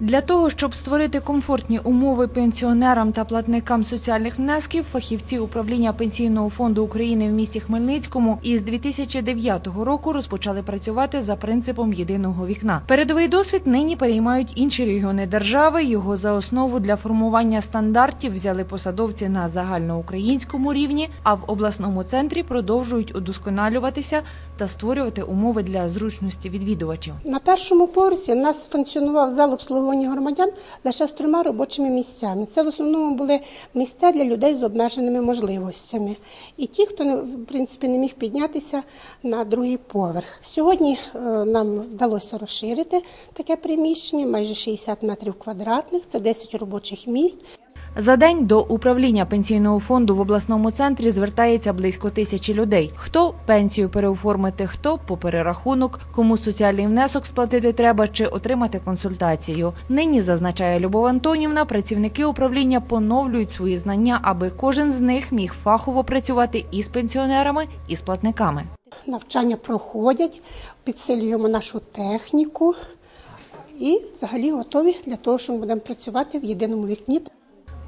Для того, щоб створити комфортні умови пенсіонерам та платникам соціальних внесків, фахівці управління Пенсійного фонду України в місті Хмельницькому із 2009 року розпочали працювати за принципом єдиного вікна. Передовий досвід нині переймають інші регіони держави. Його за основу для формування стандартів взяли посадовці на загальноукраїнському рівні, а в обласному центрі продовжують удосконалюватися та створювати умови для зручності відвідувачів. На першому поверсі в нас функціонував зал обслуговування громадян лише з трьома робочими місцями. Це в основному були місця для людей з обмеженими можливостями. І ті, хто в принципі не міг піднятися на другий поверх. Сьогодні е, нам вдалося розширити таке приміщення, майже 60 метрів квадратних, це 10 робочих місць. За день до управління пенсійного фонду в обласному центрі звертається близько тисячі людей. Хто пенсію переоформити, хто по перерахунок, кому соціальний внесок сплатити треба чи отримати консультацію. Нині зазначає Любов Антонівна, працівники управління поновлюють свої знання, аби кожен з них міг фахово працювати і з пенсіонерами, і з платниками. Навчання проходять, підсилюємо нашу техніку і взагалі готові для того, що ми будемо працювати в єдиному вікні.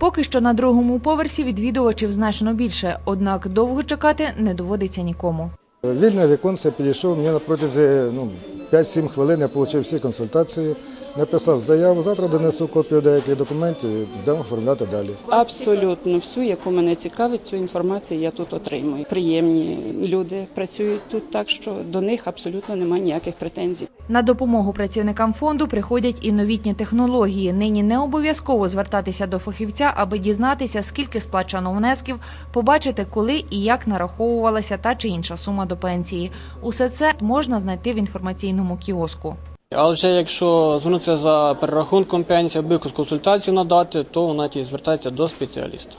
Поки що на другому поверсі відвідувачів значно більше, однак довго чекати не доводиться нікому. Вільне віконце підійшов мені на протязі ну, 5-7 хвилин, я отримав всі консультації, написав заяву, завтра донесу копію деяких документів і будемо оформляти далі. Абсолютно всю, яку мене цікавить, цю інформацію я тут отримую. Приємні люди працюють тут, так що до них абсолютно немає ніяких претензій. На допомогу працівникам фонду приходять і новітні технології. Нині не обов'язково звертатися до фахівця, аби дізнатися, скільки сплачено внесків, побачити, коли і як нараховувалася та чи інша сума до пенсії. Усе це можна знайти в інформаційному кіоску. Але вже якщо звернутися за перерахунком пенсії, аби консультацію надати, то вона тільки звертається до спеціаліста.